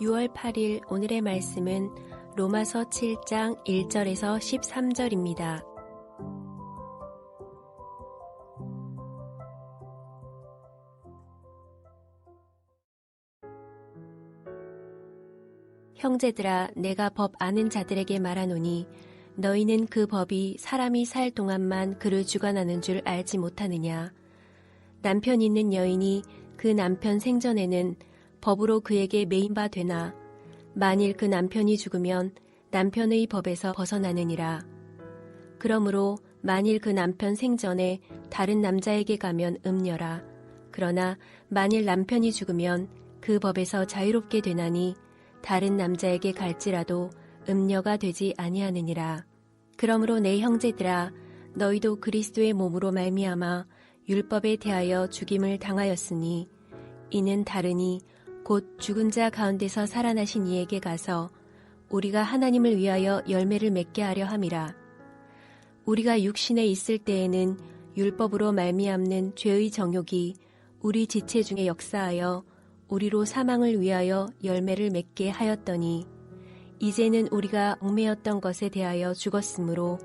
6월 8일 오늘의 말씀은 로마서 7장 1절에서 13절입니다. 형제들아 내가 법 아는 자들에게 말하노니 너희는 그 법이 사람이 살 동안만 그를 주관하는 줄 알지 못하느냐 남편 있는 여인이 그 남편 생전에는 법으로 그에게 메인 바 되나? 만일 그 남편이 죽으면 남편의 법에서 벗어나느니라. 그러므로 만일 그 남편 생전에 다른 남자에게 가면 음녀라. 그러나 만일 남편이 죽으면 그 법에서 자유롭게 되나니 다른 남자에게 갈지라도 음녀가 되지 아니하느니라. 그러므로 내 형제들아 너희도 그리스도의 몸으로 말미암아 율법에 대하여 죽임을 당하였으니 이는 다르니 곧 죽은 자 가운데서 살아나신 이에게 가서 우리가 하나님을 위하여 열매를 맺게 하려 함이라. 우리가 육신에 있을 때에는 율법으로 말미암는 죄의 정욕이 우리 지체 중에 역사하여 우리로 사망을 위하여 열매를 맺게 하였더니 이제는 우리가 얽매였던 것에 대하여 죽었으므로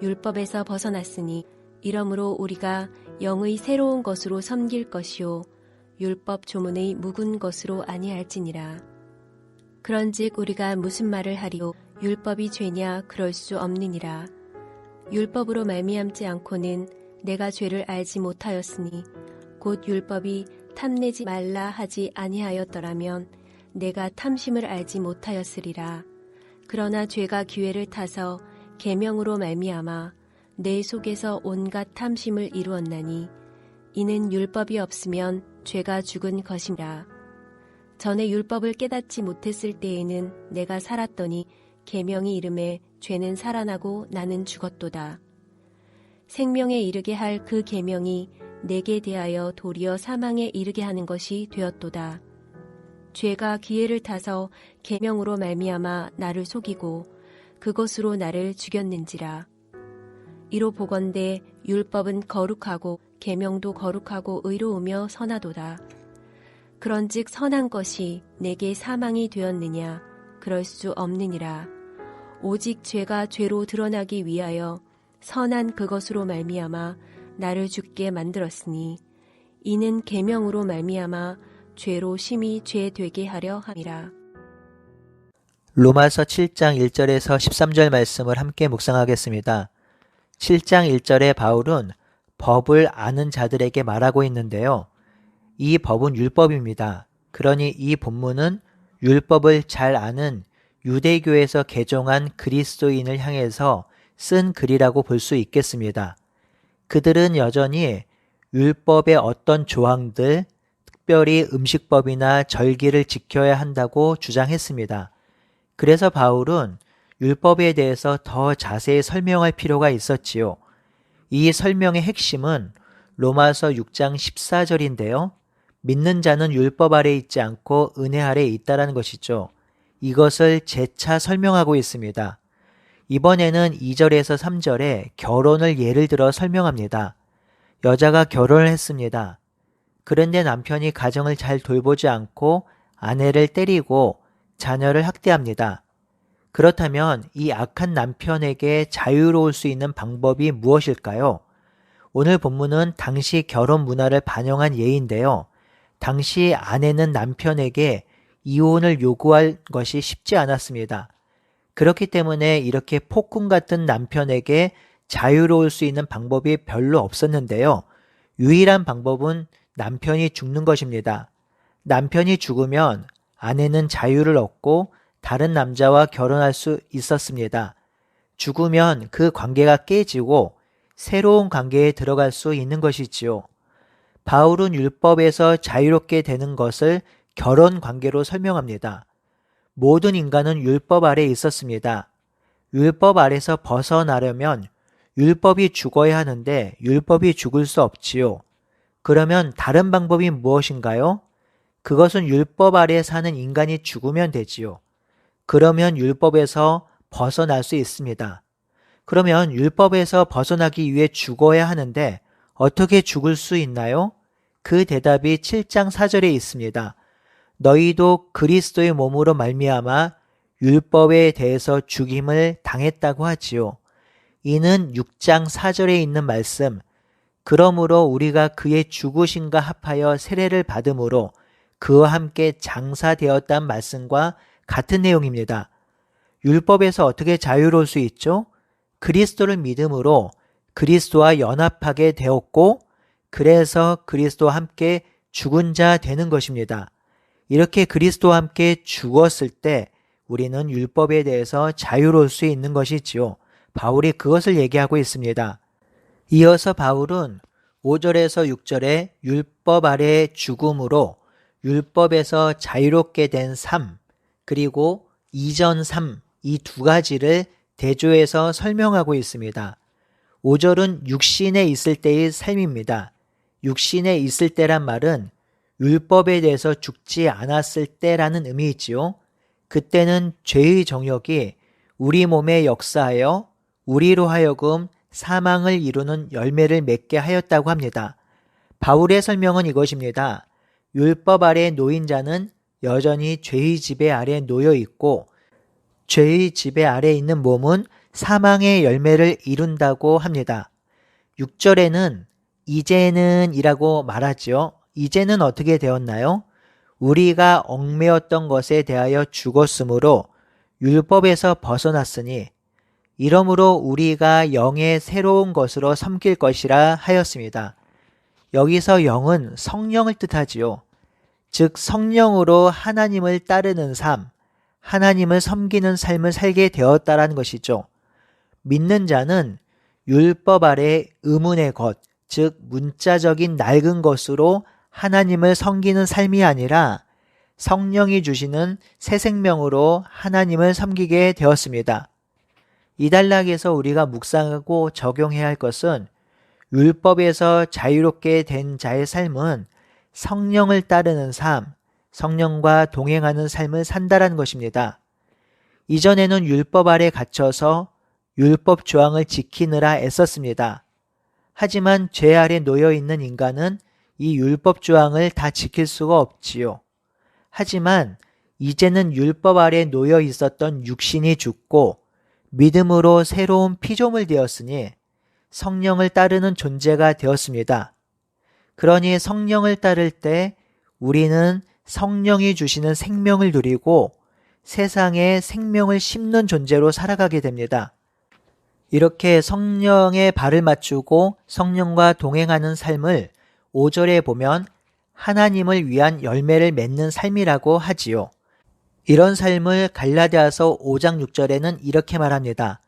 율법에서 벗어났으니 이러므로 우리가 영의 새로운 것으로 섬길 것이요 율법 조문의 묵은 것으로 아니할지니라. 그런즉 우리가 무슨 말을 하리요? 율법이 죄냐? 그럴 수 없느니라. 율법으로 말미암지 않고는 내가 죄를 알지 못하였으니 곧 율법이 탐내지 말라 하지 아니하였더라면 내가 탐심을 알지 못하였으리라. 그러나 죄가 기회를 타서 계명으로 말미암아 내 속에서 온갖 탐심을 이루었나니 이는 율법이 없으면 죄가 죽은 것이라. 전에 율법을 깨닫지 못했을 때에는 내가 살았더니 계명이 이름에 죄는 살아나고 나는 죽었도다. 생명에 이르게 할 그 계명이 내게 대하여 도리어 사망에 이르게 하는 것이 되었도다. 죄가 기회를 타서 계명으로 말미암아 나를 속이고 그것으로 나를 죽였는지라. 이로 보건대 율법은 거룩하고 계명도 거룩하고 의로우며 선하도다. 그런즉 선한 것이 내게 사망이 되었느냐 그럴 수 없느니라. 오직 죄가 죄로 드러나기 위하여 선한 그것으로 말미암아 나를 죽게 만들었으니 이는 계명으로 말미암아 죄로 심히 죄 되게 하려 함이라. 로마서 7장 1절에서 13절 말씀을 함께 묵상하겠습니다. 7장 1절에 바울은 법을 아는 자들에게 말하고 있는데요. 이 법은 율법입니다. 그러니 이 본문은 율법을 잘 아는 유대교에서 개종한 그리스도인을 향해서 쓴 글이라고 볼 수 있겠습니다. 그들은 여전히 율법의 어떤 조항들, 특별히 음식법이나 절기를 지켜야 한다고 주장했습니다. 그래서 바울은 율법에 대해서 더 자세히 설명할 필요가 있었지요. 이 설명의 핵심은 로마서 6장 14절인데요. 믿는 자는 율법 아래 있지 않고 은혜 아래 있다라는 것이죠. 이것을 재차 설명하고 있습니다. 이번에는 2절에서 3절에 결혼을 예를 들어 설명합니다. 여자가 결혼을 했습니다. 그런데 남편이 가정을 잘 돌보지 않고 아내를 때리고 자녀를 학대합니다. 그렇다면 이 악한 남편에게 자유로울 수 있는 방법이 무엇일까요? 오늘 본문은 당시 결혼 문화를 반영한 예인데요. 당시 아내는 남편에게 이혼을 요구할 것이 쉽지 않았습니다. 그렇기 때문에 이렇게 폭군 같은 남편에게 자유로울 수 있는 방법이 별로 없었는데요. 유일한 방법은 남편이 죽는 것입니다. 남편이 죽으면 아내는 자유를 얻고 다른 남자와 결혼할 수 있었습니다. 죽으면 그 관계가 깨지고 새로운 관계에 들어갈 수 있는 것이지요. 바울은 율법에서 자유롭게 되는 것을 결혼 관계로 설명합니다. 모든 인간은 율법 아래 있었습니다. 율법 아래서 벗어나려면 율법이 죽어야 하는데 율법이 죽을 수 없지요. 그러면 다른 방법이 무엇인가요? 그것은 율법 아래 사는 인간이 죽으면 되지요. 그러면 율법에서 벗어날 수 있습니다. 그러면 율법에서 벗어나기 위해 죽어야 하는데 어떻게 죽을 수 있나요? 그 대답이 7장 4절에 있습니다. 너희도 그리스도의 몸으로 말미암아 율법에 대해서 죽임을 당했다고 하지요. 이는 6장 4절에 있는 말씀 그러므로 우리가 그의 죽으심과 합하여 세례를 받음으로 그와 함께 장사되었다는 말씀과 같은 내용입니다. 율법에서 어떻게 자유로울 수 있죠? 그리스도를 믿음으로 그리스도와 연합하게 되었고 그래서 그리스도와 함께 죽은 자 되는 것입니다. 이렇게 그리스도와 함께 죽었을 때 우리는 율법에 대해서 자유로울 수 있는 것이지요. 바울이 그것을 얘기하고 있습니다. 이어서 바울은 5절에서 6절에 율법 아래 죽음으로 율법에서 자유롭게 된 삶, 그리고 이전 삶, 이두 가지를 대조해서 설명하고 있습니다. 5절은 육신에 있을 때의 삶입니다. 육신에 있을 때란 말은 율법에 대해서 죽지 않았을 때라는 의미이지요. 그때는 죄의 정욕이 우리 몸에 역사하여 우리로 하여금 사망을 이루는 열매를 맺게 하였다고 합니다. 바울의 설명은 이것입니다. 율법 아래 놓인 자는 여전히 죄의 지배 아래 놓여 있고 죄의 지배 아래 있는 몸은 사망의 열매를 이룬다고 합니다. 6절에는 이제는 이라고 말하지요. 이제는 어떻게 되었나요? 우리가 얽매였던 것에 대하여 죽었으므로 율법에서 벗어났으니 이러므로 우리가 영의 새로운 것으로 섬길 것이라 하였습니다. 여기서 영은 성령을 뜻하지요. 즉 성령으로 하나님을 따르는 삶, 하나님을 섬기는 삶을 살게 되었다라는 것이죠. 믿는 자는 율법 아래 의문의 것, 즉 문자적인 낡은 것으로 하나님을 섬기는 삶이 아니라 성령이 주시는 새 생명으로 하나님을 섬기게 되었습니다. 이 단락에서 우리가 묵상하고 적용해야 할 것은 율법에서 자유롭게 된 자의 삶은 성령을 따르는 삶, 성령과 동행하는 삶을 산다라는 것입니다. 이전에는 율법 아래 갇혀서 율법 조항을 지키느라 애썼습니다. 하지만 죄 아래 놓여 있는 인간은 이 율법 조항을 다 지킬 수가 없지요. 하지만 이제는 율법 아래 놓여 있었던 육신이 죽고 믿음으로 새로운 피조물 되었으니 성령을 따르는 존재가 되었습니다. 그러니 성령을 따를 때 우리는 성령이 주시는 생명을 누리고 세상에 생명을 심는 존재로 살아가게 됩니다. 이렇게 성령의 발을 맞추고 성령과 동행하는 삶을 5절에 보면 하나님을 위한 열매를 맺는 삶이라고 하지요. 이런 삶을 갈라디아서 5장 6절에는 이렇게 말합니다.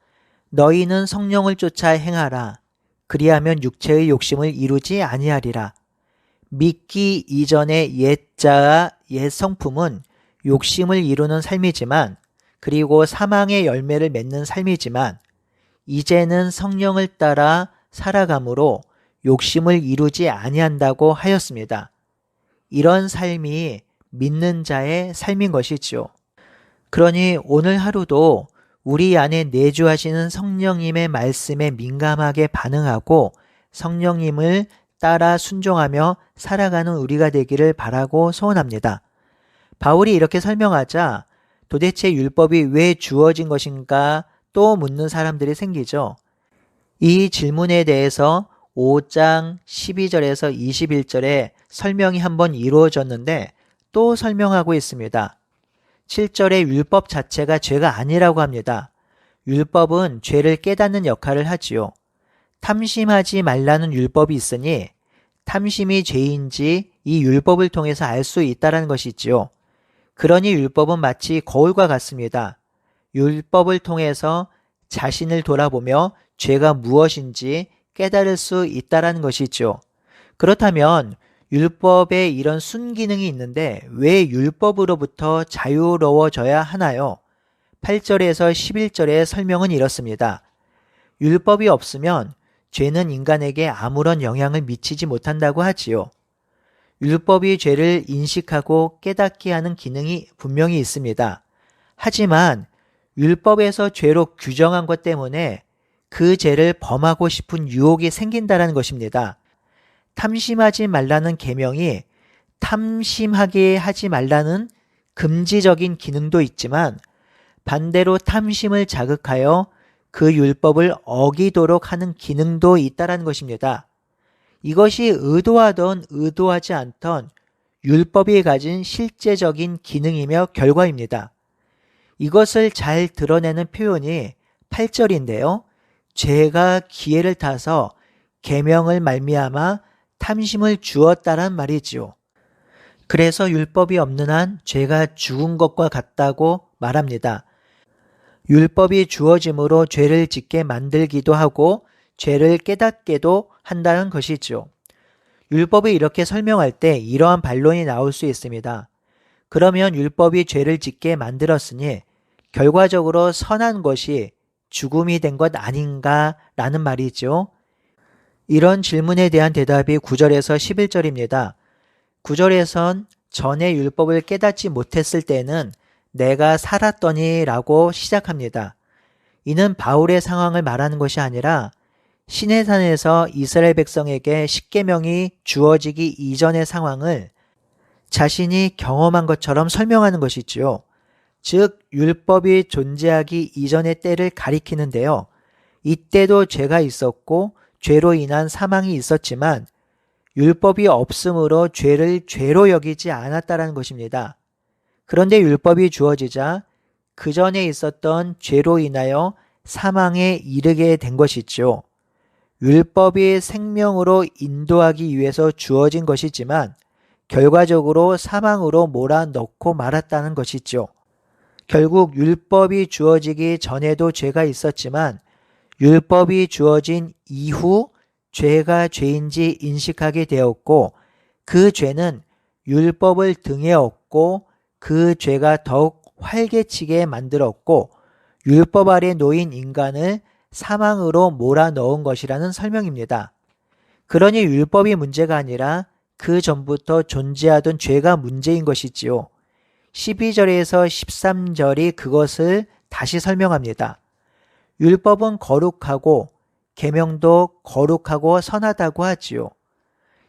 너희는 성령을 쫓아 행하라. 그리하면 육체의 욕심을 이루지 아니하리라. 믿기 이전의 옛자와 옛 성품은 욕심을 이루는 삶이지만 그리고 사망의 열매를 맺는 삶이지만 이제는 성령을 따라 살아감으로 욕심을 이루지 아니한다고 하였습니다. 이런 삶이 믿는 자의 삶인 것이지요. 그러니 오늘 하루도 우리 안에 내주하시는 성령님의 말씀에 민감하게 반응하고 성령님을 따라 순종하며 살아가는 우리가 되기를 바라고 소원합니다. 바울이 이렇게 설명하자 도대체 율법이 왜 주어진 것인가 또 묻는 사람들이 생기죠. 이 질문에 대해서 5장 12절에서 21절에 설명이 한번 이루어졌는데 또 설명하고 있습니다. 7절의 율법 자체가 죄가 아니라고 합니다. 율법은 죄를 깨닫는 역할을 하지요. 탐심하지 말라는 율법이 있으니 탐심이 죄인지 이 율법을 통해서 알 수 있다는 것이지요. 그러니 율법은 마치 거울과 같습니다. 율법을 통해서 자신을 돌아보며 죄가 무엇인지 깨달을 수 있다라는 것이죠. 그렇다면 율법에 이런 순기능이 있는데 왜 율법으로부터 자유로워져야 하나요? 8절에서 11절의 설명은 이렇습니다. 율법이 없으면 죄는 인간에게 아무런 영향을 미치지 못한다고 하지요. 율법이 죄를 인식하고 깨닫게 하는 기능이 분명히 있습니다. 하지만 율법에서 죄로 규정한 것 때문에 그 죄를 범하고 싶은 유혹이 생긴다는 것입니다. 탐심하지 말라는 계명이 탐심하게 하지 말라는 금지적인 기능도 있지만 반대로 탐심을 자극하여 그 율법을 어기도록 하는 기능도 있다라는 것입니다. 이것이 의도하던 의도하지 않던 율법이 가진 실제적인 기능이며 결과입니다. 이것을 잘 드러내는 표현이 8절인데요. 죄가 기회를 타서 계명을 말미암아 탐심을 주었다란 말이지요. 그래서 율법이 없는 한 죄가 죽은 것과 같다고 말합니다. 율법이 주어짐으로 죄를 짓게 만들기도 하고 죄를 깨닫게도 한다는 것이죠. 율법이 이렇게 설명할 때 이러한 반론이 나올 수 있습니다. 그러면 율법이 죄를 짓게 만들었으니 결과적으로 선한 것이 죽음이 된 것 아닌가라는 말이죠. 이런 질문에 대한 대답이 9절에서 11절입니다. 9절에선 전에 율법을 깨닫지 못했을 때는 내가 살았더니 라고 시작합니다. 이는 바울의 상황을 말하는 것이 아니라 시내산에서 이스라엘 백성에게 십계명이 주어지기 이전의 상황을 자신이 경험한 것처럼 설명하는 것이지요. 즉 율법이 존재하기 이전의 때를 가리키는데요. 이때도 죄가 있었고 죄로 인한 사망이 있었지만 율법이 없으므로 죄를 죄로 여기지 않았다라는 것입니다. 그런데 율법이 주어지자 그 전에 있었던 죄로 인하여 사망에 이르게 된 것이죠. 율법이 생명으로 인도하기 위해서 주어진 것이지만 결과적으로 사망으로 몰아넣고 말았다는 것이죠. 결국 율법이 주어지기 전에도 죄가 있었지만 율법이 주어진 이후 죄가 죄인지 인식하게 되었고 그 죄는 율법을 등에 업고 그 죄가 더욱 활개치게 만들었고 율법 아래 놓인 인간을 사망으로 몰아넣은 것이라는 설명입니다. 그러니 율법이 문제가 아니라 그 전부터 존재하던 죄가 문제인 것이지요. 12절에서 13절이 그것을 다시 설명합니다. 율법은 거룩하고 계명도 거룩하고 선하다고 하지요.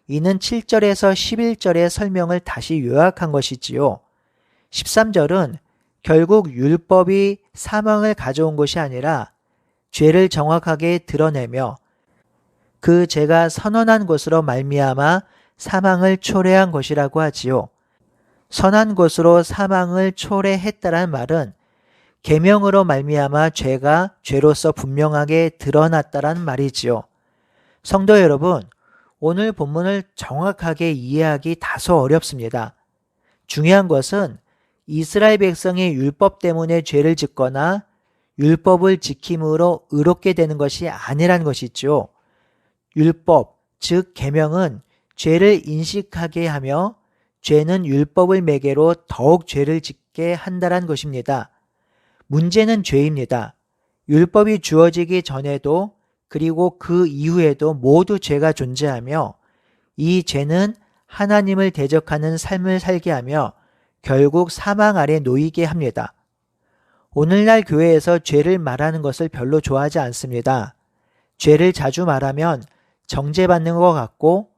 이는 7절에서 11절의 설명을 다시 요약한 것이지요. 13절은 결국 율법이 사망을 가져온 것이 아니라 죄를 정확하게 드러내며 그 죄가 선언한 것으로 말미암아 사망을 초래한 것이라고 하지요. 선한 것으로 사망을 초래했다란 말은 계명으로 말미암아 죄가 죄로서 분명하게 드러났다란 말이지요. 성도 여러분, 오늘 본문을 정확하게 이해하기 다소 어렵습니다. 중요한 것은 이스라엘 백성이 율법 때문에 죄를 짓거나 율법을 지킴으로 의롭게 되는 것이 아니란 것이죠. 율법, 즉 계명은 죄를 인식하게 하며 죄는 율법을 매개로 더욱 죄를 짓게 한다란 것입니다. 문제는 죄입니다. 율법이 주어지기 전에도 그리고 그 이후에도 모두 죄가 존재하며 이 죄는 하나님을 대적하는 삶을 살게 하며 결국 사망 아래 놓이게 합니다. 오늘날 교회에서 죄를 말하는 것을 별로 좋아하지 않습니다. 죄를 자주 말하면 정죄받는 것 같고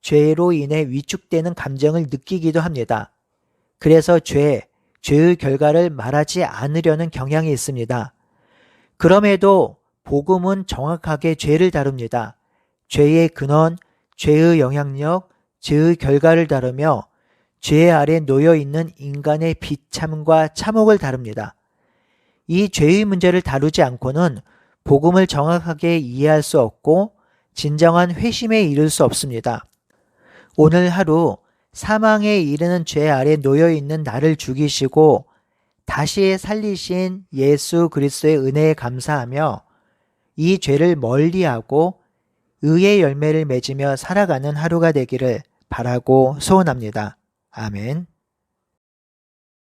죄로 인해 위축되는 감정을 느끼기도 합니다. 그래서 죄, 죄의 결과를 말하지 않으려는 경향이 있습니다. 그럼에도 복음은 정확하게 죄를 다룹니다. 죄의 근원, 죄의 영향력, 죄의 결과를 다루며 죄 아래 놓여 있는 인간의 비참과 참혹을 다룹니다. 이 죄의 문제를 다루지 않고는 복음을 정확하게 이해할 수 없고 진정한 회심에 이를 수 없습니다. 오늘 하루 사망에 이르는 죄 아래 놓여 있는 나를 죽이시고 다시 살리신 예수 그리스도의 은혜에 감사하며 이 죄를 멀리하고 의의 열매를 맺으며 살아가는 하루가 되기를 바라고 소원합니다. 아멘.